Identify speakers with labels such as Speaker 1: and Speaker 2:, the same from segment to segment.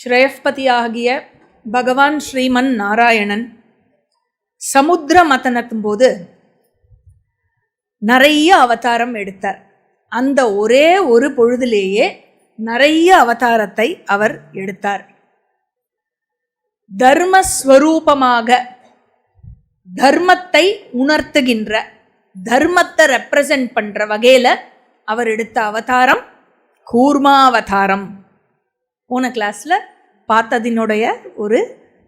Speaker 1: ஸ்ரேயஸ்பதியாகிய பகவான் ஸ்ரீமன் நாராயணன் சமுத்திர மதனத்தும் போது நிறைய அவதாரம் எடுத்தார். அந்த ஒரே ஒரு பொழுதிலேயே நிறைய அவதாரத்தை அவர் எடுத்தார். தர்மஸ்வரூபமாக தர்மத்தை உணர்த்துகின்ற தர்மத்தை ரெப்ரசன்ட் பண்ணுற வகையில் அவர் எடுத்த அவதாரம் கூர்மாவதாரம். போன கிளாஸில் பார்த்ததினுடைய ஒரு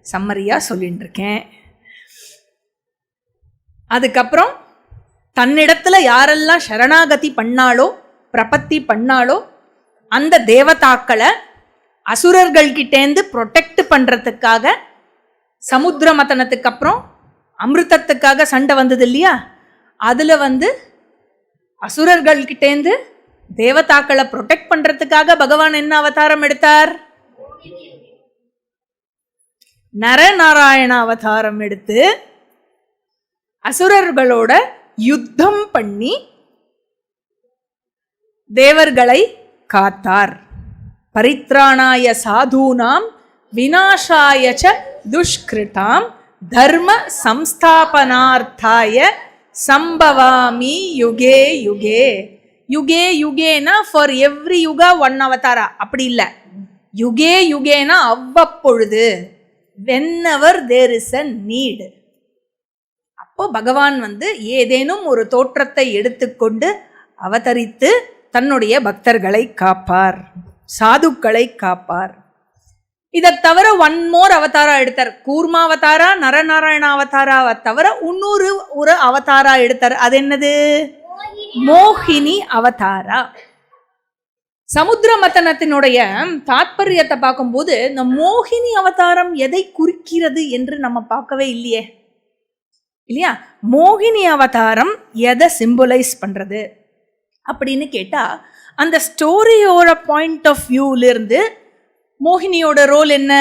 Speaker 1: சம்மரியாக சொல்லிட்டு இருக்கேன் அதுக்கப்புறம் தன்னிடத்தில் யாரெல்லாம் சரணாகதி பண்ணாலோ பிரபத்தி பண்ணாலோ அந்த தேவதாக்களை அசுரர்கள்கிட்டேந்து ப்ரொடெக்ட் பண்ணுறதுக்காக சமுத்திர மதனத்துக்கு அப்புறம் அமிர்தத்துக்காக சண்டை வந்தது இல்லையா? அதில் வந்து அசுரர்கள்கிட்டேந்து தேவதாக்களை ப்ரொடெக்ட் பண்ணுறதுக்காக பகவான் என்ன அவதாரம் எடுத்தார்? நரநாராயண அவதாரம் எடுத்து அசுரர்களோட யுத்தம் பண்ணி தேவர்களை காத்தார். பரித்ராணாய சாதூனாம் விநாசாய ச துஷ்கிருதாம் தர்ம சம்ஸ்தாபனார்த்தாய சம்பவாமி யுகே யுகே. யுகே யுகேனா for every yuga one avatara அப்படி இல்லை. யுகே யுகேனா அவ்வப்பொழுது whenever there is a need அப்போ பகவான் வந்து ஏதேனும் ஒரு தோற்றத்தை எடுத்துக்கொண்டு அவதரித்து தன்னுடைய பக்தர்களை காப்பார் சாதுக்களை காப்பார். இதை தவிர ஒன் மோர் அவதாரா எடுத்தார். கூர்மா அவதாரா நரநாராயண அவதாராவை தவிர இன்னொரு ஒரு அவதாரா எடுத்தார். அது என்னது? மோகினி அவதாரா? சமுத்திர மத்தனத்தினுடைய தாத்பரியத்தை பார்க்கும்போது இந்த மோகினி அவதாரம் எதை குறிக்கிறது என்று நம்ம பார்க்கவே இல்லையே. இல்லையா? மோகினி அவதாரம் எதை சிம்பலைஸ் பண்ணுறது அப்படின்னு கேட்டா அந்த ஸ்டோரியோட பாயிண்ட் ஆஃப் வியூலேருந்து மோகினியோட ரோல் என்ன?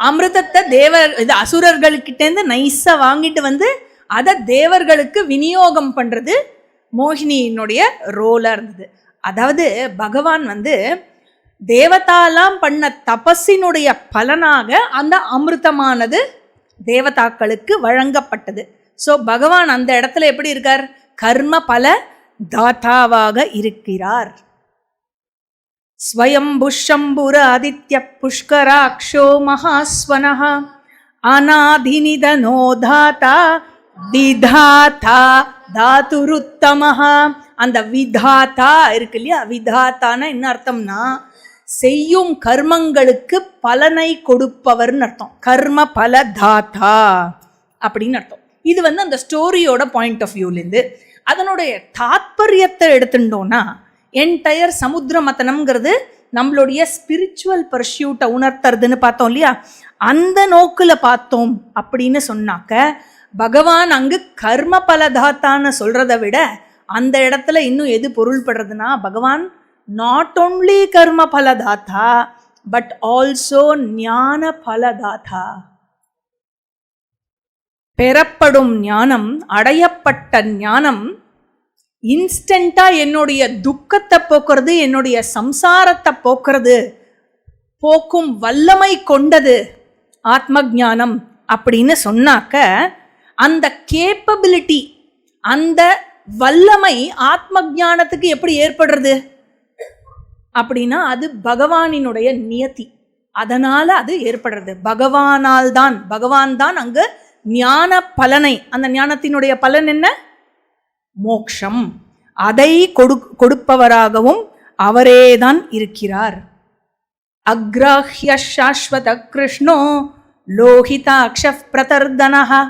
Speaker 1: அமிர்தத்தை தேவர் இது அசுரர்கள்கிட்டேருந்து நைஸாக வாங்கிட்டு வந்து அதை தேவர்களுக்கு விநியோகம் பண்ணுறது மோகினியினுடைய ரோலாக இருந்தது. அதாவது பகவான் வந்து தேவதாலாம் பண்ண தபஸினுடைய பலனாக அந்த அமிர்தமானது தேவதாக்களுக்கு வழங்கப்பட்டது. ஸோ பகவான் அந்த இடத்துல எப்படி இருக்கார்? கர்ம பல தாத்தாவாக இருக்கிறார். ஸ்வயம்புஷம்புர ஆதித்ய புஷ்கராட்சோ மகாஸ்வனஹா அநாதினிதனோ தாத்தா விதாதா தாத்துருத்தமஹ அந்த விதாத்தா இருக்கு இல்லையா விதாத்தான என்ன அர்த்தம்னா செய்யும் கர்மங்களுக்கு பலனை கொடுப்பவர்னு அர்த்தம். கர்ம பல தாத்தா அப்படின்னு அர்த்தம். இது வந்து அந்த ஸ்டோரியோட பாயிண்ட் ஆஃப் வியூலேருந்து அதனுடைய தாத்பரியத்தை எடுத்துட்டோம்னா என்டையர் சமுத்திர மத்தனம்ங்கிறது நம்மளுடைய ஸ்பிரிச்சுவல் பர்சியூட்டை உணர்த்துறதுன்னு பார்த்தோம் இல்லையா? அந்த நோக்கில் பார்த்தோம் அப்படின்னு சொன்னாக்க பகவான் அங்கு கர்ம பலதாத்தான்னு சொல்கிறத விட அந்த இடத்துல இன்னும் எது பொருள்படுறதுன்னா பகவான் நாட் ஓன்லி கர்ம பலதாத்தா பட் ஆல்சோ ஞான பலதாத்தா பெறப்படும் ஞானம் அடையப்பட்ட ஞானம் இன்ஸ்டண்ட்டாக என்னுடைய துக்கத்தை போக்குறது என்னுடைய சம்சாரத்தை போக்குறது போக்கும் வல்லமை கொண்டது ஆத்ம ஞானம் அப்படின்னு சொன்னாக்க அந்த கேப்பபிலிட்டி அந்த வல்லமை ஆத்ம ஞானத்துக்கு எப்படி ஏற்படுறது? அப்படின்னா அது பகவானினுடைய நியதி அதனால அது ஏற்படுறது. பகவானால் தான் பகவான் தான் அங்கு ஞான பலனை. அந்த ஞானத்தினுடைய பலன் என்ன? மோக்ஷம். அதை கொடு கொடுப்பவராகவும் அவரேதான் இருக்கிறார். அக்ராஹ்ய சாஸ்வத கிருஷ்ணோ லோகிதாட்ச பிரதர்தனஹா.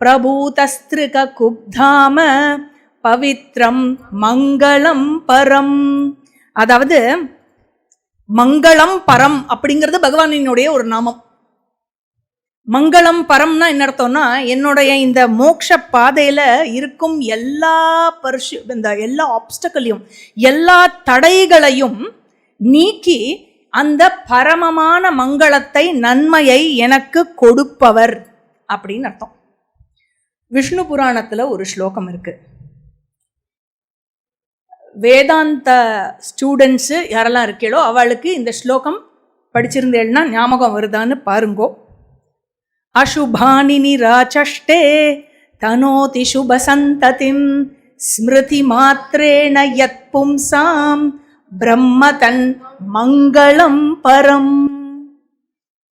Speaker 1: பிரபூதஸ்திருக குப்தாம பவித்ரம் மங்களம் பரம். அதாவது மங்களம் பரம் அப்படிங்கிறது பகவானினுடைய ஒரு நாமம். மங்களம் பரம்னா என்ன அர்த்தம்னா என்னுடைய இந்த மோக்ஷ பாதையில் இருக்கும் எல்லா பரிசு இந்த எல்லா ஆப்ஸ்டக்களையும் எல்லா தடைகளையும் நீக்கி அந்த பரமமான மங்களத்தை நன்மையை எனக்கு கொடுப்பவர் அப்படின்னு அர்த்தம். விஷ்ணு புராணத்தில் ஒரு ஸ்லோகம் இருக்குது வேதாந்த ஸ்டூடெண்ட்ஸு யாரெல்லாம் இருக்கீளோ அவளுக்கு இந்த ஸ்லோகம் படிச்சிருந்தேன்னா ஞாபகம் வருதான்னு பாருங்கோ. அசுபானி நிராச்சஷ்டே தனோதி சுபசந்ததிம் ஸ்மிருதி மாத்திரேண யத் பும்சாம் பிரம்ம தன் மங்களம் பரம்.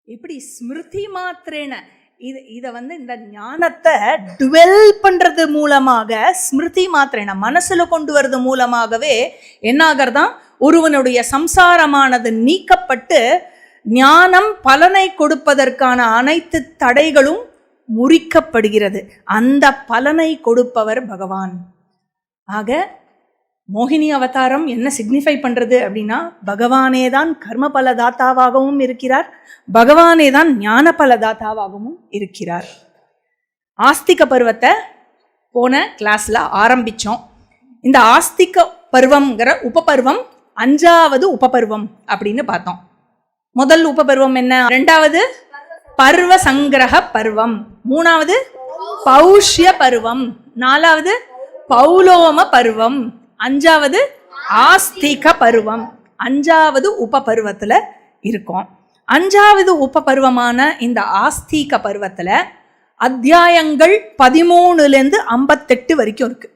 Speaker 1: இப்படி ஸ்மிருதி மாத்திரேன இது இதை வந்து இந்த ஞானத்தை டுவெல் பண்ணுறது மூலமாக ஸ்மிருதி மாத்திரையென மனசில் கொண்டு வர்றது மூலமாகவே என்னாகிறதான் ஒருவனுடைய சம்சாரமானது நீக்கப்பட்டு ஞானம் பலனை கொடுப்பதற்கான அனைத்து தடைகளும் முறிக்கப்படுகிறது. அந்த பலனை கொடுப்பவர் பகவான். ஆக மோகினி அவதாரம் என்ன சிக்னிஃபை பண்றது அப்படின்னா பகவானே தான் கர்மபல தாத்தாவாகவும் இருக்கிறார் பகவானே தான் ஞான பல தாத்தாவாகவும் இருக்கிறார். ஆஸ்திக பருவத்தை போன கிளாஸில் ஆரம்பிச்சோம். இந்த ஆஸ்திக பருவம்ங்கிற உபபருவம் அஞ்சாவது உபபருவம் அப்படின்னு பார்த்தோம். முதல் உபபருவம் என்ன? ரெண்டாவது பருவ சங்கிரக பருவம். மூணாவது பௌஷ்ய பருவம். நாலாவது பௌலோம பருவம். அஞ்சாவது ஆஸ்திக பருவம். அஞ்சாவது உப பருவத்தில் இருக்கோம். அஞ்சாவது உப பருவமான இந்த ஆஸ்திக பருவத்தில் அத்தியாயங்கள் பதிமூணுலேருந்து ஐம்பத்தெட்டு வரைக்கும் இருக்குது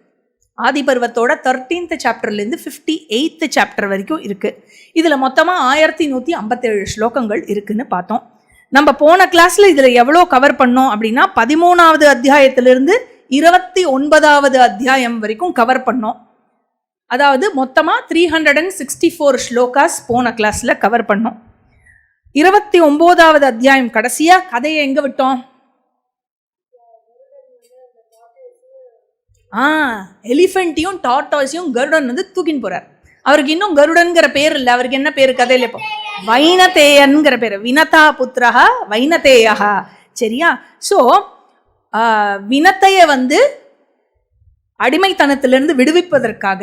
Speaker 1: ஆதி பருவத்தோட தேர்ட்டீன்த் சாப்டர்லேருந்து ஃபிஃப்டி எயித்து சாப்டர் வரைக்கும் இருக்குது இதில் மொத்தமாக ஆயிரத்தி நூற்றி ஐம்பத்தேழு ஸ்லோகங்கள் இருக்குதுன்னு பார்த்தோம். நம்ம போன கிளாஸில் இதில் எவ்வளோ கவர் பண்ணோம் அப்படின்னா பதிமூணாவது அத்தியாயத்திலிருந்து இருபத்தி ஒன்பதாவது அத்தியாயம் வரைக்கும் கவர் பண்ணோம். அதாவது மொத்தமாக three hundred and sixty four slokas போன கிளாஸில் கவர் பண்ணோம். இருபத்தி ஒம்போதாவது அத்தியாயம் கடைசியாக கதையை எங்கே விட்டோம்? ஆ எலிஃபெண்ட்டையும் டாட்டாஸையும் கருடன் வந்து தூக்கின்னு போகிறார் அவருக்கு இன்னும் கருடன்கிற பேர் இல்லை. அவருக்கு என்ன பேர்? கதையில் இப்போ வைனதேயன்கிற பேர். வினதா புத்திரஹா வைனதேயா சரியா? ஸோ வினத்தையை வந்து அடிமைத்தனத்திலிருந்து விடுவிப்பதற்காக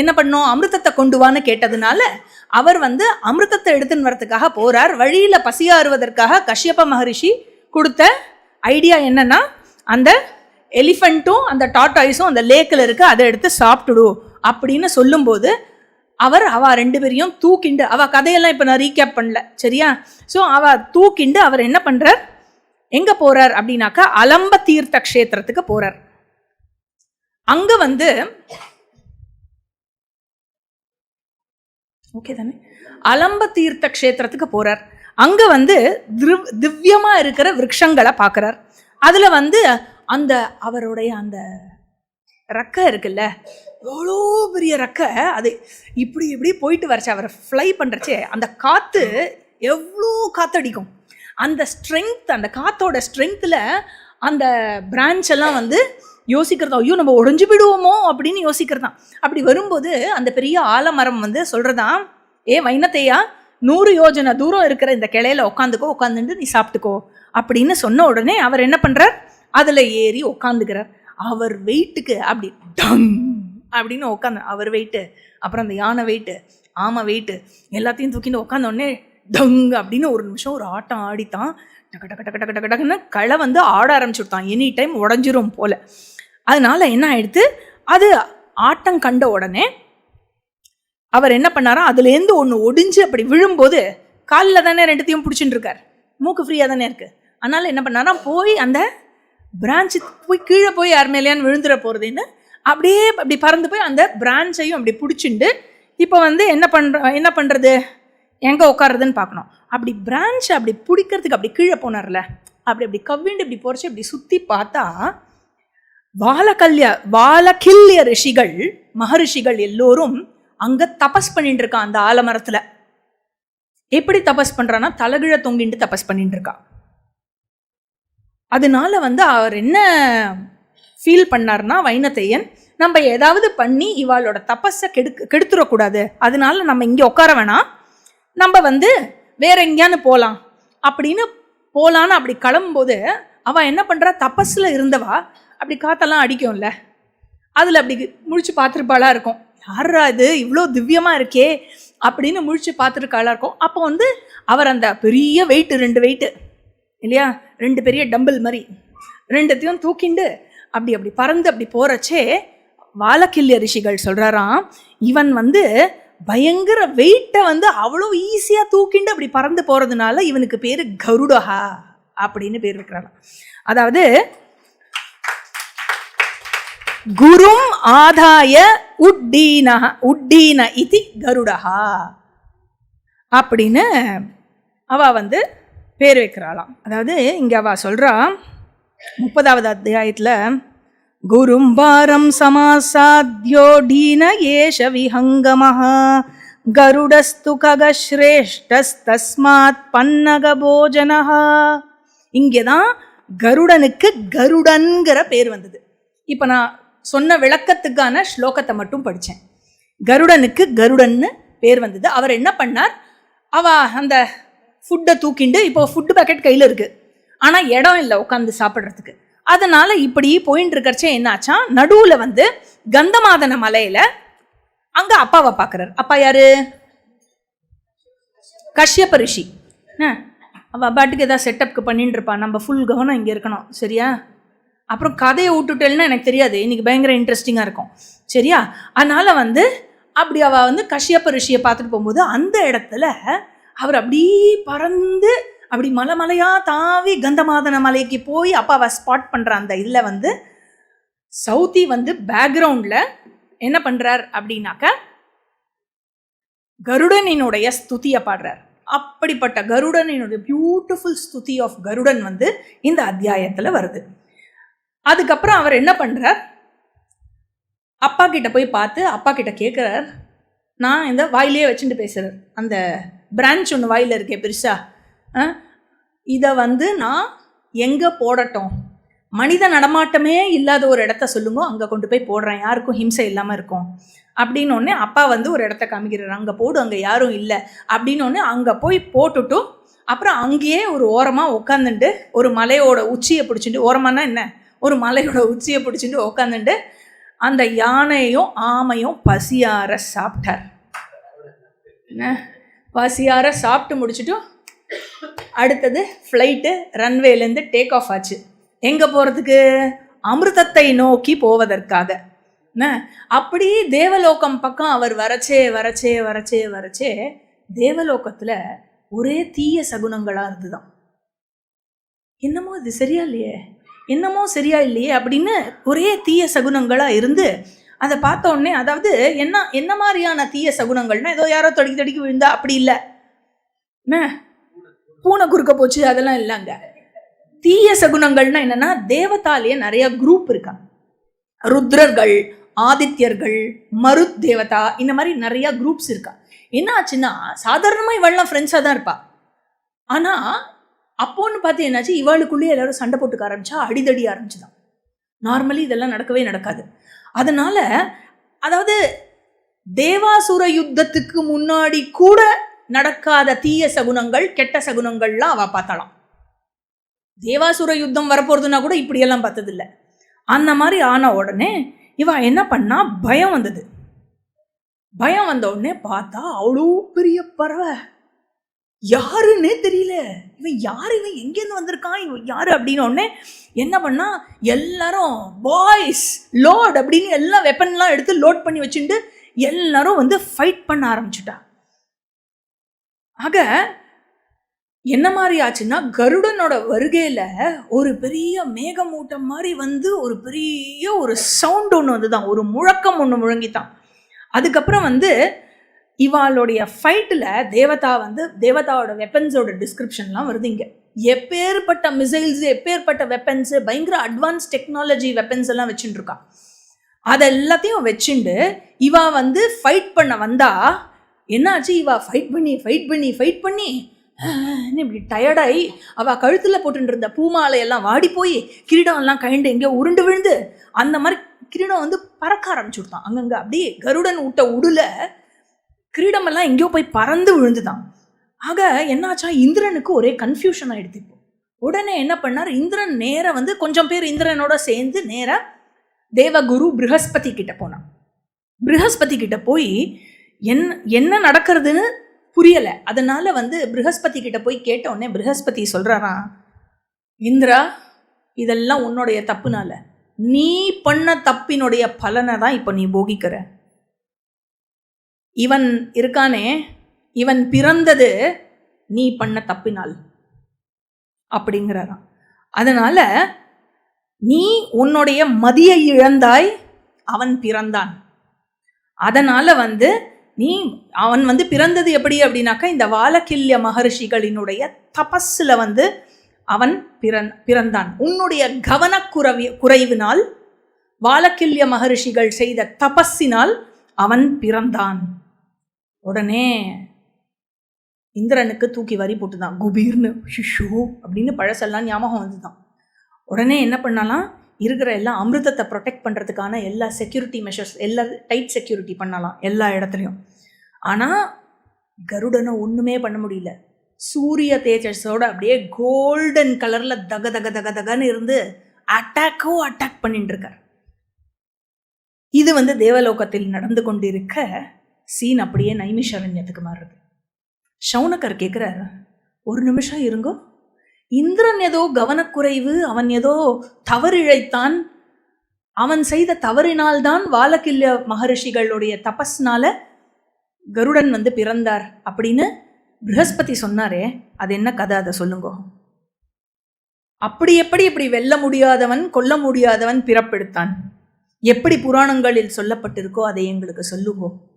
Speaker 1: என்ன பண்ணோம்? அமிர்தத்தை கொண்டு வான்னு கேட்டதுனால அவர் வந்து அமிர்தத்தை எடுத்துன்னு வரதுக்காக போறார். வழியில பசியாறுவதற்காக கஷ்யப்ப மகரிஷி கொடுத்த ஐடியா என்னன்னா அந்த எலிஃபண்ட்டும் அந்த டாட்டாய்ஸும் அந்த லேக்கில் இருக்கு அதை எடுத்து சாப்பிட்டுடு அப்படின்னு சொல்லும்போது அவர் அவ ரெண்டு பேரையும் தூக்கிண்டு அவ கதையெல்லாம் இப்போ நான் ரீகேப் பண்ணல சரியா? ஸோ அவ தூக்கிண்டு அவர் என்ன பண்றார்? எங்க போறார் அப்படின்னாக்கா அலம்ப தீர்த்த க்ஷேத்திரத்துக்கு போறார். அங்க வந்து ஓகே தானே? அலம்ப தீர்த்த க்ஷேத்திரத்துக்கு போகிறார் அங்கே வந்து திவ் திவ்யமாக இருக்கிற விரக்ஷங்களை பார்க்குறார். அதில் வந்து அந்த அவருடைய அந்த ரக்கை இருக்குல்ல எவ்வளோ பெரிய ரக்கை அது. இப்படி இப்படி போயிட்டு வரச்சு அவரை ஃப்ளை பண்ணுறச்சே அந்த காற்று எவ்வளோ காற்றடிக்கும் அந்த ஸ்ட்ரென்த் அந்த காத்தோட ஸ்ட்ரென்த்தில் அந்த பிரான்ச் எல்லாம் வந்து யோசிக்கிறதா ஐயோ நம்ம உடஞ்சு விடுவோமோ அப்படின்னு யோசிக்கிறதான். அப்படி வரும்போது அந்த பெரிய ஆலமரம் வந்து சொல்கிறதா ஏ வைனத்தையா நூறு யோஜனை தூரம் இருக்கிற இந்த கிளையில உட்காந்துக்கோ உட்காந்துட்டு நீ சாப்பிட்டுக்கோ. அப்படின்னு சொன்ன உடனே அவர் என்ன பண்ணுறார் அதில் ஏறி உட்காந்துக்கிறார் அவர் வெயிட்டுக்கு அப்படி டம் அப்படின்னு உட்காந்து அவர் வெயிட்டு அப்புறம் அந்த யானை வெயிட்டு ஆமை வெயிட்டு எல்லாத்தையும் தூக்கிட்டு உட்காந்த உடனே டங் அப்படின்னு ஒரு நிமிஷம் ஒரு ஆட்டம் ஆடித்தான். டக்கு டக்கு டக்கு டக்கு டக்கு டக்குன்னு களை வந்து ஆட ஆரம்பிச்சுட்டான். எனி டைம் உடஞ்சிரும் போல. அதனால என்ன ஆயிடுத்து அது ஆட்டம் கண்ட உடனே அவர் என்ன பண்ணாரா? அதுலேருந்து ஒன்று ஒடிஞ்சு அப்படி விழும்போது காலில் தானே ரெண்டுத்தையும் பிடிச்சிட்டு இருக்கார். மூக்கு ஃப்ரீயாக தானே இருக்குது அதனால் என்ன பண்ணாரா? போய் அந்த பிரான்ச்சு போய் கீழே போய் யார் மேலேயான்னு விழுந்துட போகிறதுன்னு அப்படியே அப்படி பறந்து போய் அந்த பிரான்ச்சையும் அப்படி பிடிச்சிண்டு இப்போ வந்து என்ன பண்ணுற என்ன பண்ணுறது எங்கே உட்காருதுன்னு பார்க்கணும். அப்படி பிரான்ச்சை அப்படி பிடிக்கிறதுக்கு அப்படி கீழே போனார்ல. அப்படி அப்படி கவ்விண்டு இப்படி போறச்சு அப்படி சுற்றி பார்த்தா வாலகல்ய வாலகில்ய ரிஷிகள் மகரிஷிகள் எல்லோரும் அங்க தபஸ் பண்ணிட்டு இருக்கா அந்த ஆலமரத்துல. எப்படி தபஸ் பண்றான்னா தலகிழ தொங்கிட்டு தபஸ் பண்ணிட்டு இருக்கா அதனால வந்து அவர் என்ன ஃபீல் பண்ணார்னா வைனத்தையன் நம்ம ஏதாவது பண்ணி இவாளோட தபஸை கெடுக்க கெடுத்துடக்கூடாது அதனால நம்ம இங்கே உட்கார வேணாம். நம்ம வந்து வேற எங்கேயானு போகலாம் அப்படின்னு போகலான்னு அப்படி கிளம்பும்போது அவள் என்ன பண்ணுறா தபஸில் இருந்தவா அப்படி காற்றெல்லாம் அடிக்கும்ல. அதில் அப்படி முழிச்சு பார்த்துருப்பாளாக இருக்கும். யாரா இது? இவ்வளோ திவ்யமாக இருக்கே. அப்படின்னு முழிச்சு பார்த்துருக்காளாக இருக்கும். அப்போ வந்து அவர் அந்த பெரிய வெயிட்டு ரெண்டு வெயிட்டு இல்லையா? ரெண்டு பெரிய டம்பிள் மாதிரி ரெண்டுத்தையும் தூக்கிண்டு அப்படி அப்படி பறந்து அப்படி போகிறச்சே வாலக்கில்ய ரிஷிகள் சொல்கிறாராம் இவன் வந்து பயங்கர வெயிட்டை வந்து அவ்வளோ ஈஸியாக தூக்கிண்டு அப்படி பறந்து போகிறதுனால இவனுக்கு பேர் கருடஹா அப்படின்னு பேர் இருக்கிறான் அதாவது குரும் ஆதாய உட்டீன உட்டீன இதி கருடஹா. அப்படின்னு அவ வந்து பேர் வைக்கிறாளாம். அதாவது இங்கே அவ சொல்கிறா முப்பதாவது அத்தியாயத்தில் குரும் பாரம் சமாசாத்யோடீன ஏஷ விஹங்கமஹ கருடஸ்து ககஸ்ரேஷ்டஸ்தஸ்மாத் பன்னக போஜனஹா. இங்கே தான் கருடனுக்கு கருடன்கிற பேர் வந்தது. இப்போ நான் சொன்ன விளக்கத்துக்கான ஸ்லோகத்தை மட்டும் படித்தேன் கருடனுக்கு கருடன்னு பேர் வந்தது. அவர் என்ன பண்ணார்? அவ அந்த ஃபுட்டை தூக்கிண்டு இப்போ ஃபுட்டு பேக்கெட் கையில் இருக்குது ஆனால் இடம் இல்லை உட்காந்து சாப்பிட்றதுக்கு. அதனால் இப்படி போயின்னு இருக்கறச்சே என்னாச்சா? நடுவில் வந்து கந்தமாதன மலையில் அங்கே அப்பாவை பார்க்குறாரு அப்பா யாரு? கஷ்யப ரிஷி. அவள் பாட்டுக்கு ஏதாவது செட்டப்க்கு பண்ணிட்டு இருப்பா. நம்ம ஃபுல் கவனம் இங்கே இருக்கணும். சரியா? அப்புறம் கதையை விட்டுட்டேன்னா எனக்கு தெரியாது. இன்றைக்கி பயங்கர இன்ட்ரெஸ்டிங்காக இருக்கும். சரியா? அதனால் வந்து அப்படி அவள் வந்து கஷ்யப்ப ரிஷியை பார்த்துட்டு போகும்போது அந்த இடத்துல அவர் அப்படியே பறந்து அப்படி மலை மலையாக தாவி கந்தமாதன மலைக்கு போய் அப்பாவை ஸ்பாட் பண்ணுற அந்த இதில் வந்து சவுத்தி வந்து பேக்ரவுண்டில் என்ன பண்ணுறார் அப்படின்னாக்க கருடனினுடைய ஸ்துதியை பாடுறார். அப்படிப்பட்ட கருடனினுடைய பியூட்டிஃபுல் ஸ்துதி ஆஃப் கருடன் வந்து இந்த அத்தியாயத்தில் வருது. அதுக்கப்புறம் அவர் என்ன பண்ணுறார் அப்பா கிட்ட போய் பார்த்து அப்பா கிட்ட கேட்குறார் நான் இந்த வாயிலே வச்சுட்டு பேசுகிறேன் அந்த பிரான்ச் ஒன்று வாயில் இருக்கே பெருசா. இதை வந்து நான் எங்கே போடட்டும்? மனித நடமாட்டமே இல்லாத ஒரு இடத்த சொல்லுங்க அங்கே கொண்டு போய் போடுறேன். யாருக்கும் ஹிம்சை இல்லாமல் இருக்கும். அப்படின்னு ஒன்று அப்பா வந்து ஒரு இடத்த காமிக்கிறார். அங்கே போடு அங்கே யாரும் இல்லை. அப்படின்னு ஒன்று அங்கே போய் போட்டுட்டும் அப்புறம் அங்கேயே ஒரு ஓரமாக உட்காந்துட்டு ஒரு மலையோட உச்சியை பிடிச்சிட்டு ஓரமானா என்ன? ஒரு மலையோட உச்சியை பிடிச்சிட்டு உட்காந்துட்டு அந்த யானையும் ஆமையும் பசியார சாப்பிட்டார். என்ன? பசியார சாப்பிட்டு முடிச்சுட்டும் அடுத்தது ஃப்ளைட்டு ரன்வேலேருந்து டேக் ஆஃப் ஆச்சு. எங்கே போகிறதுக்கு அமிர்தத்தை நோக்கி போவதற்காக. என்ன? அப்படி தேவலோகம் பக்கம் அவர் வரச்சே வரச்சே வரச்சே வரச்சே தேவலோகத்தில் ஒரே தீய சகுனங்களாக இருந்துதான். என்னமோ இது சரியா இல்லையே? என்னமோ சரியா இல்லையே அப்படின்னு ஒரே தீய சகுனங்களாக இருந்து அதை பார்த்த உடனே அதாவது என்ன என்ன மாதிரியான தீய சகுனங்கள்னா ஏதோ யாரோ தொடக்கி தடுக்கி விழுந்தா அப்படி இல்லை. என்ன? பூனை குறுக்க போச்சு அதெல்லாம் இல்லைங்க. தீய சகுனங்கள்னா என்னன்னா தேவதாலேயே நிறைய குரூப் இருக்கா. ருத்ரர்கள் ஆதித்யர்கள் மருத் தேவதா இந்த மாதிரி நிறைய குரூப்ஸ் இருக்கா. என்ன ஆச்சுன்னா சாதாரணமாக இவள்லாம் ஃப்ரெண்ட்ஸாக தான் இருப்பா. ஆனால் அப்போன்னு பார்த்து என்னாச்சு? இவாளுக்குள்ளேயே எல்லாரும் சண்டை போட்டுக்க ஆரம்பிச்சா அடிதடி ஆரம்பிச்சுதான். நார்மலி இதெல்லாம் நடக்கவே நடக்காது. அதனால அதாவது தேவாசுர யுத்தத்துக்கு முன்னாடி கூட நடக்காத தீய சகுனங்கள் கெட்ட சகுனங்கள்லாம் அவ பார்த்தாலாம் தேவாசுர யுத்தம் வரப்போறதுன்னா கூட இப்படியெல்லாம் பார்த்ததில்ல. அந்த மாதிரி ஆன உடனே இவ என்ன பண்ணா? பயம் வந்தது. பயம் வந்த உடனே பார்த்தா அவ்வளோ பெரிய பறவை. யாருன்னே தெரியல. இவன் யார்? இவன் எங்கேருந்து வந்திருக்கான்? இவன் யாரு அப்படின்னு உடனே என்ன பண்ணா எல்லாரும் பாய்ஸ் லோட் அப்படின்னு எல்லா வெப்பன்லாம் எடுத்து லோட் பண்ணி வச்சுட்டு எல்லாரும் வந்து ஃபைட் பண்ண ஆரம்பிச்சுட்டா. ஆக என்ன மாதிரி ஆச்சுன்னா கருடனோட வருகையில் ஒரு பெரிய மேகமூட்டம் மாதிரி வந்து ஒரு பெரிய ஒரு சவுண்ட் ஒன்று வந்து தான் ஒரு முழக்கம் ஒன்று முழங்கித்தான் அதுக்கப்புறம் வந்து இவாளுடைய ஃபைட்டில் தேவதா வந்து தேவதாவோட வெப்பன்ஸோட டிஸ்கிரிப்ஷன்லாம் வருது இங்கே. எப்பேற்பட்ட மிசைல்ஸ் எப்பேற்பட்ட வெப்பன்ஸு பயங்கர அட்வான்ஸ் டெக்னாலஜி வெப்பன்ஸ் எல்லாம் வச்சுட்டு இருக்கா. அதை எல்லாத்தையும் வச்சுண்டு இவா வந்து ஃபைட் பண்ண வந்தா என்னாச்சு இவா? ஃபைட் பண்ணி ஃபைட் பண்ணி ஃபைட் பண்ணி இப்படி டயர்டாகி அவள் கழுத்தில் போட்டுட்டு இருந்த பூமாலையெல்லாம் வாடி போய் கிரீடம்லாம் கழண்டு எங்கேயோ உருண்டு விழுந்து அந்த மாதிரி கிரீடம் வந்து பறக்க ஆரம்பிச்சு அங்கங்கே அப்படியே கருடன் விட்ட உடுல கிரீடமெல்லாம் எங்கேயோ போய் பறந்து விழுந்துதான். ஆக என்னாச்சா இந்திரனுக்கு ஒரே கன்ஃபியூஷன் ஆகிடுது இப்போ. உடனே என்ன பண்ணார்? இந்திரன் நேராக வந்து கொஞ்சம் பேர் இந்திரனோட சேர்ந்து நேராக தேவகுரு ப்ரஹஸ்பதி கிட்ட போனான். ப்ரஹஸ்பதி கிட்ட போய் என் என்ன நடக்கிறதுன்னு புரியலை. அதனால வந்து ப்ரஹஸ்பதி கிட்ட போய் கேட்ட உடனே ப்ரஹஸ்பதி சொல்கிறாராம் இந்திரா இதெல்லாம் உன்னுடைய தப்புனால. நீ பண்ண தப்பினுடைய பலனை தான் இப்போ நீ போகிக்கிற. இவன் இருக்கானே இவன் பிறந்தது நீ பண்ண தப்பினால் அப்படிங்கிறாராம். அதனால நீ உன்னுடைய மதியை இழந்தாய் அவன் பிறந்தான். அதனால வந்து நீ அவன் வந்து பிறந்தது எப்படி அப்படின்னாக்கா இந்த வாலக்கில்ய மகர்ஷிகளினுடைய தபஸில் வந்து அவன் பிறந் பிறந்தான். உன்னுடைய கவனக்குறவி குறைவினால் வாலக்கில்ய மகர்ஷிகள் செய்த தபஸினால் அவன் பிறந்தான். உடனே இந்திரனுக்கு தூக்கி வரி போட்டுதான் குபீர்னு ஷிஷோ அப்படின்னு பழசெல்லாம் ஞாபகம் வந்துதான் உடனே என்ன பண்ணலாம் இருக்கிற எல்லா அமிர்தத்தை ப்ரொடெக்ட் பண்ணுறதுக்கான எல்லா செக்யூரிட்டி மெஷர்ஸ் எல்லா டைட் செக்யூரிட்டி பண்ணலாம் எல்லா இடத்துலையும். ஆனால் கருடனை ஒன்றுமே பண்ண முடியல. சூரிய தேஜஸோட அப்படியே கோல்டன் கலரில் தக தக தக தகன்னு இருந்து அட்டாக்கோ அட்டாக் பண்ணிட்டு இருக்கார். இது வந்து தேவலோகத்தில் நடந்து கொண்டிருக்க சீன் அப்படியே நைமிஷரண்யத்துக்கு மாறுது. சவுனக்கர் கேட்குறாரு ஒரு நிமிஷம் இருங்கோ. இந்திரன் ஏதோ கவனக்குறைவு அவன் ஏதோ தவறிழைத்தான். அவன் செய்த தவறினால்தான் வாலக்கில்ய மகரிஷிகளுடைய தபஸ்னால கருடன் வந்து பிறந்தார் அப்படின்னு ப்ரஹஸ்பதி சொன்னாரே அது என்ன கதை அதை சொல்லுங்க. அப்படி எப்படி இப்படி வெல்ல முடியாதவன் கொல்ல முடியாதவன் பிறப்பெடுத்தான். எப்படி புராணங்களில் சொல்லப்பட்டிருக்கோ அதை எங்களுக்கு சொல்லுங்கோ.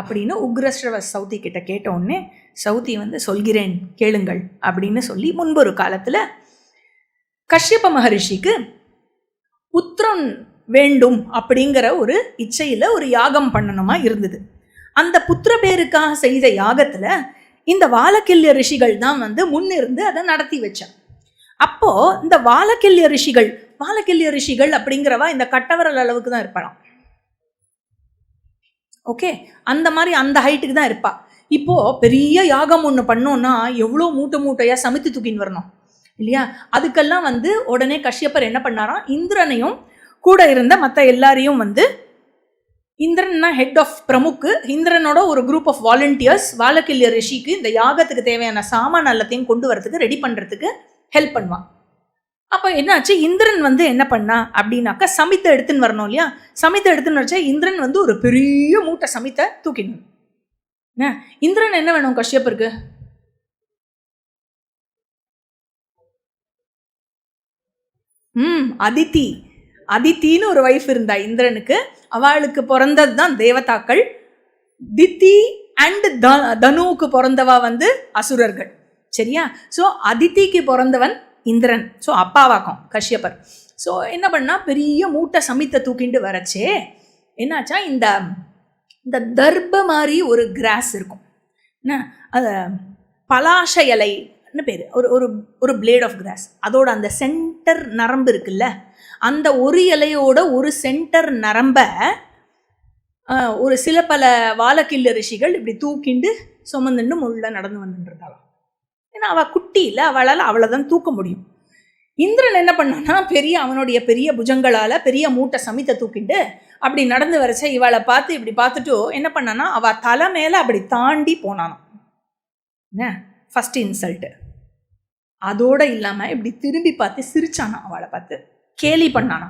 Speaker 1: அப்படின்னு உக்ரஸ்ரவ சவுதி கிட்ட கேட்ட சவுதி வந்து சொல்கிறேன் கேளுங்கள் அப்படின்னு சொல்லி முன்பொரு காலத்தில் கஷ்யப மகரிஷிக்கு புத்திரன் வேண்டும் அப்படிங்கிற ஒரு இச்சையில் ஒரு யாகம் பண்ணணுமா இருந்தது. அந்த புத்திர பேருக்காக செய்த யாகத்தில் இந்த வாலக்கில்ய ரிஷிகள் தான் வந்து முன்னிருந்து அதை நடத்தி வச்சான் அப்போது இந்த வாலக்கில்ய ரிஷிகள் வாலக்கில்ய ரிஷிகள் அப்படிங்கிறவா இந்த கட்டவரல் அளவுக்கு தான் இருப்பலாம் ஓகே அந்த மாதிரி அந்த ஹைட்டுக்கு தான் இருப்பா. இப்போது பெரிய யாகம் ஒன்று பண்ணோன்னா எவ்வளோ மூட்டை மூட்டையாக சமைத்து தூக்கின்னு வரணும். இல்லையா? அதுக்கெல்லாம் வந்து உடனே கஷ்யப்பர் என்ன பண்ணாராம்? இந்திரனையும் கூட இருந்த மற்ற எல்லாரையும் வந்து இந்திரன்னா ஹெட் ஆஃப் பிரமுக்கு இந்திரனோட ஒரு குரூப் ஆஃப் வாலண்டியர்ஸ் வாலக்கில்ய ரிஷிக்கு இந்த யாகத்துக்கு தேவையான சாமான் எல்லாத்தையும் கொண்டு வரதுக்கு ரெடி பண்ணுறதுக்கு ஹெல்ப் பண்ணுவான். அப்போ என்னாச்சு? இந்திரன் வந்து என்ன பண்ணா? அப்படின்னாக்கா சமித்தை எடுத்துன்னு வரணும் இல்லையா? சமித்தை எடுத்துன்னு வச்சா இந்திரன் வந்து ஒரு பெரிய மூட்டை சமித்தை தூக்கிடணும் என்ன? இந்திரன் என்ன வேணும் கஷ்யப்பருக்கு? ம் அதித்தி. அதித்தின்னு ஒரு ஒய்ஃப் இருந்தா இந்திரனுக்கு. அவளுக்கு பிறந்தது தான் தேவதாக்கள். தித்தி அண்ட் தனுவுக்கு பிறந்தவா வந்து அசுரர்கள். சரியா? ஸோ அதித்திக்கு பிறந்தவன் இந்திரன். ஸோ அப்பாவாக்கம் கஷ்யப்பர். ஸோ என்ன பண்ணால் பெரிய மூட்டை சமித்தை தூக்கிட்டு வரச்சே என்னாச்சா இந்த இந்த தர்ப மாதிரி ஒரு கிராஸ் இருக்கும். என்ன அது பலாச இலைன்னு பேர் ஒரு ஒரு ஒரு பிளேட் ஆஃப் கிராஸ் அதோட அந்த சென்டர் நரம்பு இருக்குல்ல அந்த ஒரு இலையோட ஒரு சென்டர் நரம்பை ஒரு சில பல வாழக்கில்ல ரிஷிகள் இப்படி தூக்கிண்டு சுமந்துண்டு முள்ள நடந்து வந்துட்டு இருக்காங்க ஏன்னா அவள் குட்டி இல்லை அவளால் அவளை தான் தூக்க முடியும். இந்திரன் என்ன பண்ணான்னா பெரிய அவனுடைய பெரிய புஜங்களால் பெரிய மூட்டை சமித்தை தூக்கிட்டு அப்படி நடந்து வரச்ச இவளை பார்த்து இப்படி பார்த்துட்டு என்ன பண்ணானா அவள் தலை மேலே அப்படி தாண்டி போனானாம். என்ன? ஃபஸ்ட் இன்சல்ட்டு அதோட இல்லாமல் இப்படி திரும்பி பார்த்து சிரிச்சானா அவளை பார்த்து. கேலி பண்ணானா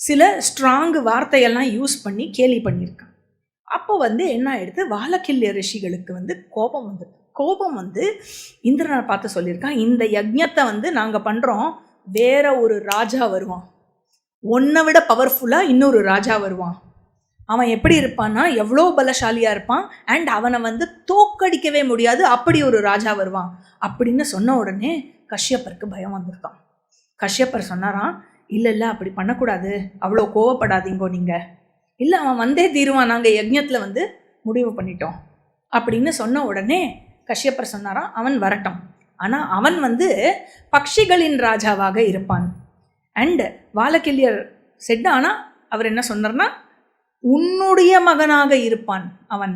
Speaker 1: சில ஸ்ட்ராங் வார்த்தையெல்லாம் யூஸ் பண்ணி கேலி பண்ணியிருக்கான். அப்போ வந்து என்ன ஆயிடுது? வாலக்கில்ய ரிஷிகளுக்கு வந்து கோபம் வந்துடுது. கோபம் வந்து இந்திரனை பார்த்து சொல்லியிருக்கான். இந்த யஜ்ஞத்தை வந்து நாங்கள் பண்ணுறோம் வேற ஒரு ராஜா வருவான். ஒன்றை விட பவர்ஃபுல்லாக இன்னொரு ராஜா வருவான். அவன் எப்படி இருப்பான்னா எவ்வளோ பலசாலியாக இருப்பான். அண்ட் அவனை வந்து தோக்கடிக்கவே முடியாது. அப்படி ஒரு ராஜா வருவான். அப்படின்னு சொன்ன உடனே கஷ்யப்பருக்கு பயம் வந்திருக்கான். கஷ்யப்பர் சொன்னாராம் இல்லை இல்லை அப்படி பண்ணக்கூடாது. அவ்வளோ கோவப்படாதீங்கோ நீங்கள் இல்லை அவன் வந்தே தீருவான். நாங்கள் யஜ்ஞத்தில் வந்து முடிவு பண்ணிட்டோம். அப்படின்னு சொன்ன உடனே கஷ்யப்பர் சொன்னாராம் அவன் வரட்டும். ஆனால் அவன் வந்து பக்ஷிகளின் ராஜாவாக இருப்பான். அண்ட் வாலக்கிள்ளியர் செட் ஆனால் அவர் என்ன சொன்னார்னா உன்னுடைய மகனாக இருப்பான் அவன்.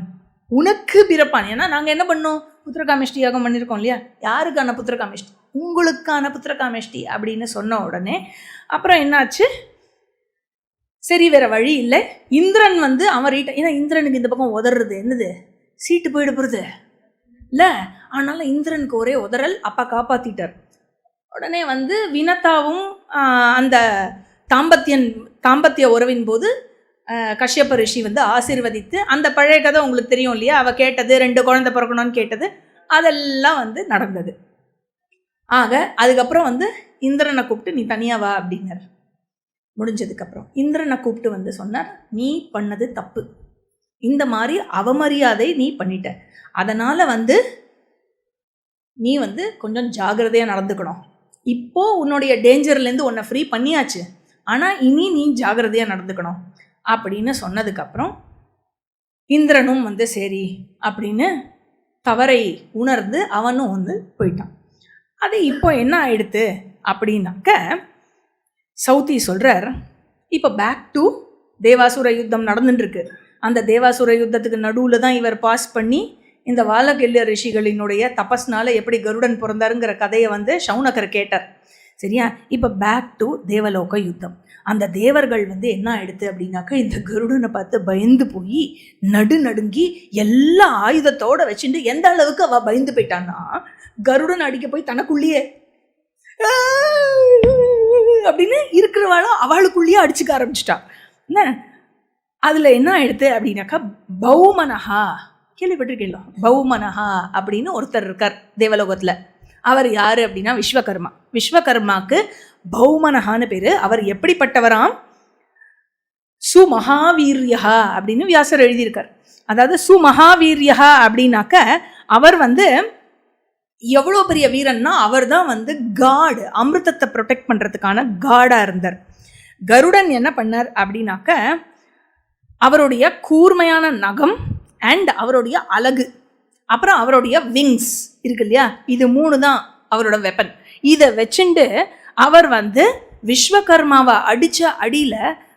Speaker 1: உனக்கு பிறப்பான். ஏன்னா நாங்கள் என்ன பண்ணோம்? புத்திரகாமிஷ்டி யாகம் பண்ணியிருக்கோம் இல்லையா? யாருக்கான புத்திரகாமிஷ்டி? உங்களுக்கான புத்திரகாமிஷ்டி அப்படின்னு சொன்ன உடனே அப்புறம் என்னாச்சு? சரி வேற வழி இல்லை. இந்திரன் வந்து அவன் ரீட்டை ஏன்னா இந்திரனுக்கு இந்த பக்கம் உதறது என்னது? சீட்டு போயிட போகிறது இல்லை ஆனாலும் இந்திரனுக்கு ஒரே உதறல் அப்பா காப்பாற்றிட்டார் உடனே வந்து வினதாவும் அந்த தாம்பத்தியன் தாம்பத்திய உறவின் போது கஷ்யப்ப ரிஷி வந்து ஆசீர்வதித்து அந்த பழைய கதை உங்களுக்கு தெரியும் இல்லையா? அவள் கேட்டது ரெண்டு குழந்தை பிறக்கணும்னு கேட்டது அதெல்லாம் வந்து நடந்தது. ஆக அதுக்கப்புறம் வந்து இந்திரனை கூப்பிட்டு நீ தனியாக வா அப்படின்னார். முடிஞ்சதுக்கப்புறம் இந்திரனை கூப்பிட்டு வந்து சொன்னார் நீ பண்ணது தப்பு. இந்த மாதிரி அவமரியாதை நீ பண்ணிட்ட. அதனால் வந்து நீ வந்து கொஞ்சம் ஜாகிரதையாக நடந்துக்கணும். இப்போ உன்னுடைய டேஞ்சர்லேருந்து உன்னை ஃப்ரீ பண்ணியாச்சு. ஆனால் இனி நீ ஜாகிரதையாக நடந்துக்கணும். அப்படின்னு சொன்னதுக்கப்புறம் இந்திரனும் வந்து சரி அப்படின்னு தவறை உணர்ந்து அவனும் வந்து போயிட்டான். அது இப்போ என்ன ஆயிடுத்து அப்படின்னாக்க சவுத்தி சொல்கிறார் இப்போ பேக் டு தேவாசுர யுத்தம் நடந்துட்டுருக்கு. அந்த தேவாசுர யுத்தத்துக்கு நடுவில் தான் இவர் பாஸ் பண்ணி இந்த வாலகெல்ல ரிஷிகளினுடைய தபஸ்னால் எப்படி கருடன் பிறந்தாருங்கிற கதையை வந்து சவுனகர் கேட்டார். சரியா? இப்போ பேக் டு தேவலோக யுத்தம். அந்த தேவர்கள் வந்து என்ன ஆயிடுது அப்படின்னாக்கா இந்த கருடனை பார்த்து பயந்து போய் நடு நடுங்கி எல்லா ஆயுதத்தோட வச்சுட்டு எந்த அளவுக்கு அவள் பயந்து போயிட்டான்னா கருடன் அடிக்க போய் தனக்குள்ளேயே அப்படின்னு இருக்கிறவாளும் அவளுக்குள்ளேயே அடிச்சுக்க ஆரம்பிச்சிட்டா. என்ன? அதில் என்ன ஆயிடுது அப்படின்னாக்கா பௌமனஹா கேள்விப்பட்டிருக்கீங்களா? பௌமனஹா அப்படின்னு ஒருத்தர் இருக்கார் தேவலோகத்தில். அவர் யார் அப்படின்னா விஸ்வகர்மா. விஸ்வகர்மாக்கு பௌமனஹான்னு பேர். அவர் எப்படிப்பட்டவராம்? சுமகாவீர்யா அப்படின்னு வியாசர் எழுதியிருக்கார். அதாவது சுமகாவீர்யா அப்படின்னாக்க அவர் வந்து எவ்வளோ பெரிய வீரன்னா அவர் தான் வந்து காடு அமிர்தத்தை ப்ரொடெக்ட் பண்ணுறதுக்கான காடாக இருந்தார். கருடன் என்ன பண்ணார் அப்படின்னாக்க அவருடைய கூர்மையான நகம் அண்ட் அவருடைய அழகு அப்புறம் அவருடைய விங்ஸ் இருக்கு இல்லையா? இது மூணு தான் அவரோட வெப்பன் இதை வச்சுண்டு அவர் வந்து விஸ்வகர்மாவை அடித்த அடியில்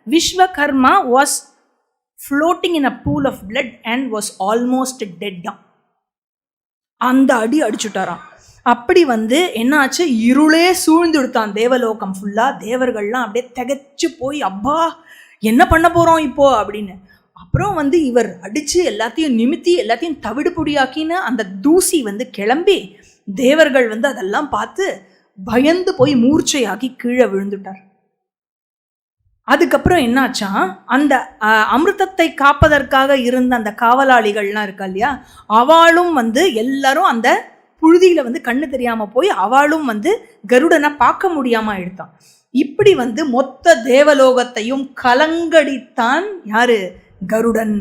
Speaker 1: Vishwakarma was floating in a pool of blood and was almost dead தான் அந்த அடி அடிச்சுட்டாராம். அப்படி வந்து என்னாச்சு? இருளே சூழ்ந்து கொடுத்தான் தேவலோகம் ஃபுல்லாக தேவர்கள்லாம் அப்படியே திகச்சு போய் அப்பா என்ன பண்ண போகிறோம் இப்போ அப்படின்னு. அப்புறம் வந்து இவர் அடித்து எல்லாத்தையும் நிமித்தி எல்லாத்தையும் தவிடு பொடியாக்கின்னு அந்த தூசி வந்து கிளம்பி தேவர்கள் வந்து அதெல்லாம் பார்த்து பயந்து போய் மூர்ச்சையாக்கி கீழே விழுந்துட்டார். அதுக்கப்புறம் என்னாச்சா? அந்த அஹ், அமிர்தத்தை காப்பதற்காக இருந்த அந்த காவலாளிகள்லாம் இருக்கா இல்லையா? அவளும் வந்து எல்லாரும் அந்த புழுதியில வந்து கண்ணு தெரியாமல் போய் அவளும் வந்து கருடனை பார்க்க முடியாமல் எடுத்தான் இப்படி வந்து மொத்த தேவலோகத்தையும் கலங்கடித்தான் யாரு? கருடன்.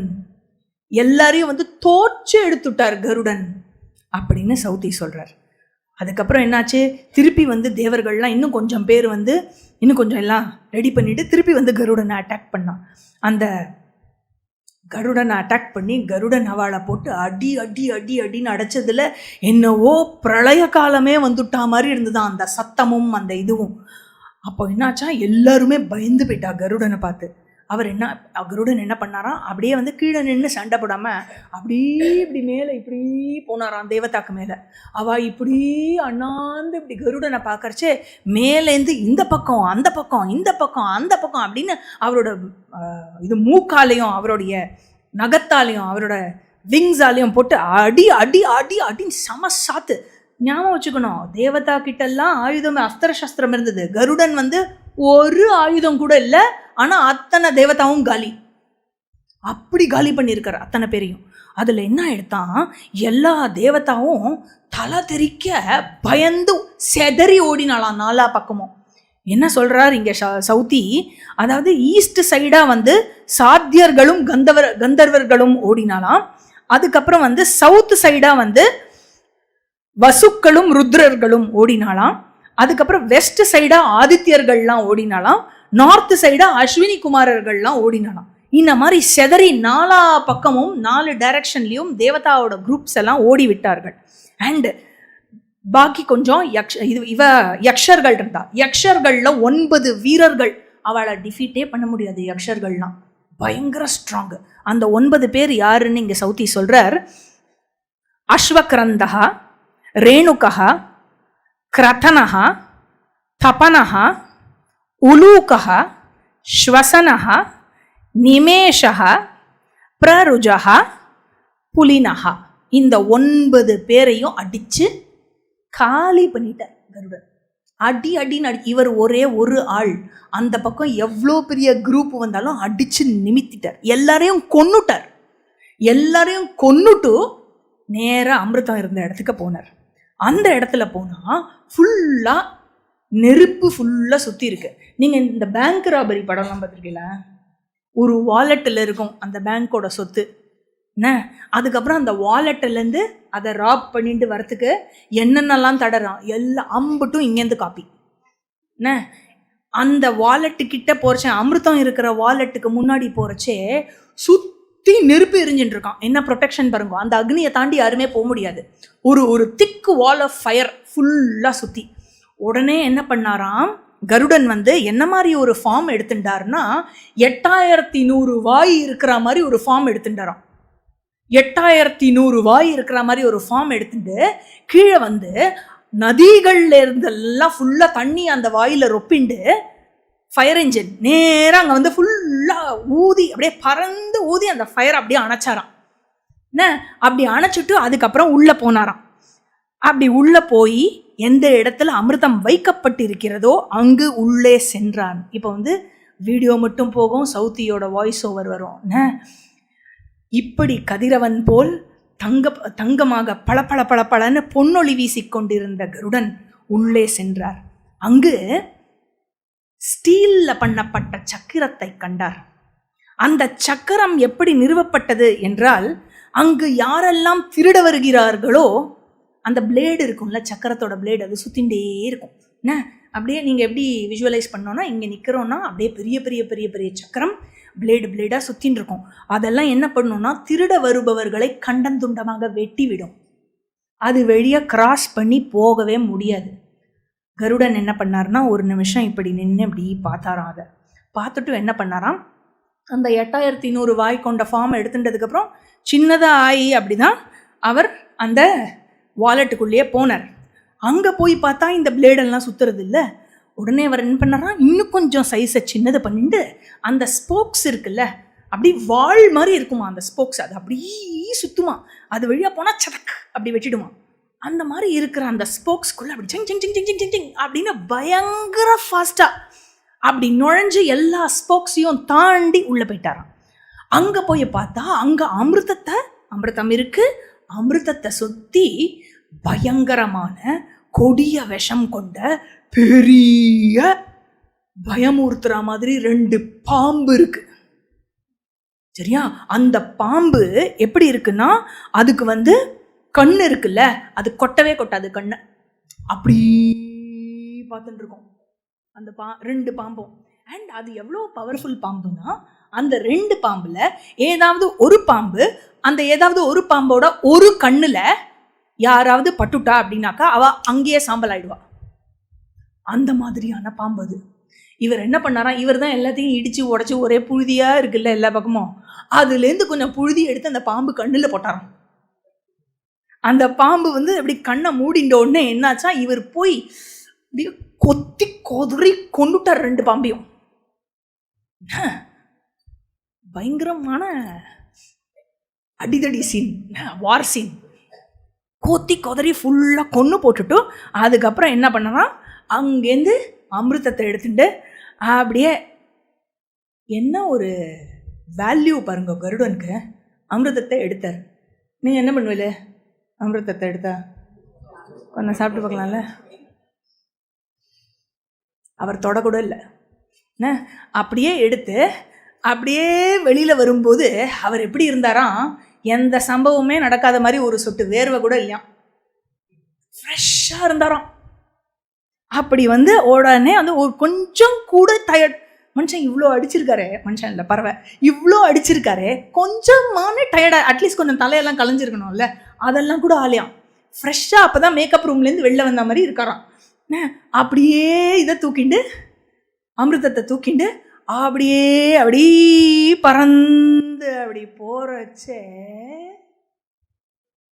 Speaker 1: எல்லாரையும் வந்து தோற்று எடுத்துட்டார் கருடன் அப்படின்னு சவுதி சொல்கிறார் அதுக்கப்புறம் என்னாச்சு? திருப்பி வந்து தேவர்கள்லாம் இன்னும் கொஞ்சம் பேர் வந்து இன்னும் கொஞ்சம் எல்லாம் ரெடி பண்ணிட்டு திருப்பி வந்து கருடனை அட்டாக் பண்ணான். அந்த கருடனை அட்டாக் பண்ணி கருடன் அவாளை போட்டு அடி அடி அடி அடின்னு அடைச்சதில் என்னவோ பிரளய காலமே வந்துட்டா மாதிரி இருந்ததுதான் அந்த சத்தமும் அந்த இதுவும். அப்போ என்னாச்சா? எல்லாருமே பயந்து போயிட்டா கருடனை பார்த்து. அவர் என்ன கருடன் என்ன பண்ணாராம் அப்படியே வந்து கீழே நின்று சண்டை போடாமல் அப்படியே இப்படி மேலே இப்படி போனாராம் தேவதாக்கு மேலே. அவள் இப்படி அண்ணாந்து இப்படி கருடனை பார்க்கறச்சே மேலேருந்து இந்த பக்கம் அந்த பக்கம் இந்த பக்கம் அந்த பக்கம் அப்படின்னு அவரோட இது மூக்காலையும் அவருடைய நகத்தாலையும் அவரோட விங்ஸாலையும் போட்டு அடி அடி அடி அடின்னு சம சாத்து ஞாபகம் வச்சுக்கணும். தேவதா கிட்டெல்லாம் ஆயுதம் அஸ்திர சஸ்திரம் இருந்தது. கருடன் வந்து ஒரு ஆயுதம் கூட இல்லை. ஆனால் அத்தனை தேவதாவும் காலி. அப்படி காலி பண்ணியிருக்கார் அத்தனை பேரையும். அதில் என்ன எடுத்தான் எல்லா தேவதாவும் தலை தெறிக்க பயந்து செதறி ஓடினாலாம் நாலா பக்கமும். என்ன சொல்கிறார் இங்கே சவுத்தி அதாவது ஈஸ்ட் சைடாக வந்து சாத்தியர்களும் கந்தவர் கந்தர்வர்களும் ஓடினாலாம் அதுக்கப்புறம் வந்து சவுத் சைடாக வந்து வசுக்களும் ருத்ரர்களும் ஓடினாலாம் அதுக்கப்புறம் வெஸ்ட் சைடா ஆதித்யர்கள்லாம் ஓடினாலாம் நார்த் சைடா அஸ்வினி குமாரர்கள்லாம் ஓடினாலாம் இந்த மாதிரி செதறி நாலா பக்கமும் நாலு டைரக்ஷன்லையும் தேவதாவோட குரூப்ஸ் எல்லாம் ஓடி விட்டார்கள். அண்ட் பாக்கி கொஞ்சம் யக்ஷ இது இவ யக்ஷர்கள் இருந்தா. யக்ஷர்கள்ல ஒன்பது வீரர்கள் அவளை டிஃபீட்டே பண்ண முடியாது யக்ஷர்கள்லாம். பயங்கர ஸ்ட்ராங் அந்த ஒன்பது பேர் யாருன்னு இங்கே சவுத்தி சொல்றார். அஸ்வக்ரந்தகா ரேணுகா கிரதனः தபனः உலூகः ஸ்வசனः நிமேஷः பிரருஜः புலினஹா இந்த ஒன்பது பேரையும் அடிச்சு காலி பண்ணிட்டார் கருடன். அடி அடின்னு அடி இவர் ஒரே ஒரு ஆள். அந்த பக்கம் எவ்வளோ பெரிய குரூப் வந்தாலும் அடிச்சு நிமித்திட்டார். எல்லாரையும் கொன்னுட்டார். எல்லாரையும் கொன்னுட்டு நேராக அமிர்தம் இருந்த இடத்துக்கு போனார். அந்த இடத்துல போனால் ஃபுல்லாக நெருப்பு ஃபுல்லாக சுற்றி இருக்கு. நீங்கள் இந்த பேங்க் ராபரி படம்லாம் பார்த்துருக்கீங்களா ஒரு வாலெட்டில் இருக்கும் அந்த பேங்க்கோட சொத்து. என்ன? அதுக்கப்புறம் அந்த வாலெட்டிலேருந்து அதை ராப் பண்ணிட்டு வரத்துக்கு என்னென்னலாம் தடறான்? எல்லா அம்புட்டும் இங்கேருந்து காப்பி என்ன? அந்த வாலெட்டு கிட்ட போறச்சே அமிர்தம் இருக்கிற வாலெட்டுக்கு முன்னாடி போகிறச்சே சுத் சுற்றி நெருப்பு எரிஞ்சுட்டு இருக்கான். என்ன ப்ரொடெக்ஷன் பாருங்க. அந்த அக்னியை தாண்டி யாருமே போக முடியாது. ஒரு ஒரு திக்கு வால் ஆஃப் ஃபயர் ஃபுல்லாக சுற்றி உடனே என்ன பண்ணாராம்? கருடன் வந்து என்ன மாதிரி ஒரு ஃபார்ம் எடுத்துட்டாருன்னா எட்டாயிரத்தி நூறு வாய் இருக்கிற மாதிரி ஒரு ஃபார்ம் எடுத்துட்டாராம். எட்டாயிரத்தி நூறு வாய் இருக்கிற மாதிரி ஒரு ஃபார்ம் எடுத்துட்டு கீழே வந்து நதிகள்ல இருந்தெல்லாம் ஃபுல்லாக தண்ணி அந்த வாயில ரொப்பிண்டு ஃபயர் இன்ஜின் நேராக அங்கே வந்து ஃபுல்லாக ஊதி அப்படியே பறந்து ஊதி அந்த ஃபயர் அப்படியே அணைச்சாராம். என்ன? அப்படி அணைச்சிட்டு அதுக்கப்புறம் உள்ளே போனாராம். அப்படி உள்ளே போய் எந்த இடத்துல அமிர்தம் வைக்கப்பட்டிருக்கிறதோ அங்கு உள்ளே சென்றான். இப்போ வந்து வீடியோ மட்டும் போகும் சவுத்தியோட வாய்ஸ் ஓவர் வரும். என்ன? இப்படி கதிரவன் போல் தங்க தங்கமாக பளபள பளபளன்னு பொன்னொளி வீசிக்கொண்டிருந்த கருடன் உள்ளே சென்றார். அங்கு ஸ்டீலில் பண்ணப்பட்ட சக்கரத்தை கண்டார். அந்த சக்கரம் எப்படி நிறுவப்பட்டது என்றால் அங்கு யாரெல்லாம் திருட வருகிறார்களோ அந்த பிளேடு இருக்கும்ல சக்கரத்தோட பிளேடு அது சுற்றிண்டே இருக்கும். என்ன? அப்படியே நீங்கள் எப்படி விஷுவலைஸ் பண்ணோன்னா இங்கே நிற்கிறோன்னா அப்படியே பெரிய பெரிய பெரிய பெரிய சக்கரம் பிளேடு பிளேடாக சுற்றின்னு இருக்கும். அதெல்லாம் என்ன பண்ணணும்னா திருட வருபவர்களை கண்டந்துண்டமாக வெட்டி விடும் அது வழியாக கிராஸ் பண்ணி போகவே முடியாது. கருடன் என்ன பண்ணார்னா ஒரு நிமிஷம் இப்படி நின்று இப்படி பார்த்தாராம் அதை. பார்த்துட்டு என்ன பண்ணாராம்? அந்த எட்டாயிரத்தி நூறு வாய் கொண்ட ஃபார்ம் எடுத்துட்டதுக்கப்புறம் சின்னதாக ஆகி அப்படி தான் அவர் அந்த வாலெட்டுக்குள்ளேயே போனார். அங்கே போய் பார்த்தா இந்த பிளேடெல்லாம் சுற்றுறது இல்லை உடனே அவர் என்ன பண்ணாரா இன்னும் கொஞ்சம் சைஸை சின்னது பண்ணிட்டு அந்த ஸ்போக்ஸ் இருக்குல்ல அப்படி வால் மாதிரி இருக்குமா அந்த ஸ்போக்ஸ் அது அப்படியே சுத்துமா. அது வழியாக போனால் சதக் அப்படி வெட்டிடுமா. அந்த மாதிரி இருக்கிற அந்த ஸ்போக்ஸ்குள்ளே அப்படி சிங் ஜிங் ஜிங் ஜிங் ஜிங் ஜிங் சிங் அப்படின்னு பயங்கர ஃபாஸ்ட்டாக அப்படி நுழைஞ்சு எல்லா ஸ்போக்ஸையும் தாண்டி உள்ளே போயிட்டாராம். அங்கே போய் பார்த்தா அங்கே அமிர்தத்தை அமிர்தம் இருக்குது அமிர்தத்தை சுற்றி பயங்கரமான கொடிய விஷம் கொண்ட பெரிய பயமுறுத்துற மாதிரி ரெண்டு பாம்பு இருக்கு. சரியா? அந்த பாம்பு எப்படி இருக்குன்னா அதுக்கு வந்து கண் இருக்குல்ல அது கொட்டவே கொட்டாது கண்ணை. அப்படி பார்த்துட்டு இருக்கும். அந்த பா ரெண்டு பாம்பும். அண்ட் அது எவ்வளோ பவர்ஃபுல் பாம்புனா அந்த ரெண்டு பாம்புல ஏதாவது ஒரு பாம்பு அந்த ஏதாவது ஒரு பாம்போட ஒரு கண்ணில் யாராவது பட்டுட்டா அப்படின்னாக்கா அவ அங்கேயே சாம்பல் ஆயிடுவா அந்த மாதிரியான பாம்பு அது. இவர் என்ன பண்ணாரா இவர் தான் எல்லாத்தையும் இடிச்சு உடச்சி ஒரே புழுதியா இருக்குல்ல எல்லா பக்கமும். அதுலேருந்து கொஞ்சம் புழுதி எடுத்து அந்த பாம்பு கண்ணில் போட்டாராம். அந்த பாம்பு வந்து அப்படி கண்ணை மூடிண்ட உடனே என்னாச்சா இவர் போய் அப்படியே கொத்தி கொதறி கொண்டுட்டார் ரெண்டு பாம்பையும். பயங்கரமான அடிதடி சீன் வார் சீன் கொத்தி கொதறி ஃபுல்லாக கொன்று போட்டுட்டு அதுக்கப்புறம் என்ன பண்ணனா அங்கேருந்து அமிர்தத்தை எடுத்துட்டு அப்படியே என்ன ஒரு வேல்யூ பாருங்க கருடனுக்கு அமிர்தத்தை எடுத்தார். நீங்கள் என்ன பண்ணுவீல அமிர்தத்தை எடுத்தா? கொஞ்சம் சாப்பிட்டு பார்க்கலாம்ல? அவர் தொடக்கூட இல்லை. என்ன? அப்படியே எடுத்து அப்படியே வெளியில் வரும்போது அவர் எப்படி இருந்தாராம் எந்த சம்பவமே நடக்காத மாதிரி ஒரு சொட்டு வேர்வை கூட இல்லையாம் ஃப்ரெஷ்ஷாக இருந்தாராம். அப்படி வந்து உடனே வந்து ஒரு கொஞ்சம் கூட டயர்ட் மனுஷன் இவ்வளோ அடிச்சிருக்காரு மனுஷன் இல்லை பறவை. இவ்வளோ அடிச்சிருக்காரு கொஞ்சமான டயர்டாக அட்லீஸ்ட் கொஞ்சம் தலையெல்லாம் கலைஞ்சிருக்கணும்ல. அதெல்லாம் கூட ஆலையாம் ஃப்ரெஷ்ஷாக அப்போ தான் மேக்கப் ரூம்லேருந்து வெளில வந்த மாதிரி இருக்காராம். என்ன, அப்படியே இதை தூக்கிண்டு அமிர்தத்தை தூக்கிண்டு அப்படியே அப்படி பறந்து அப்படி போகிறச்சே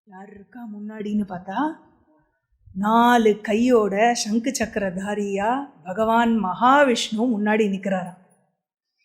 Speaker 1: யார் இருக்கா முன்னாடின்னு பார்த்தா நாலு கையோட சங்கு சக்கரதாரியா பகவான் மகாவிஷ்ணு முன்னாடி நிற்கிறாராம்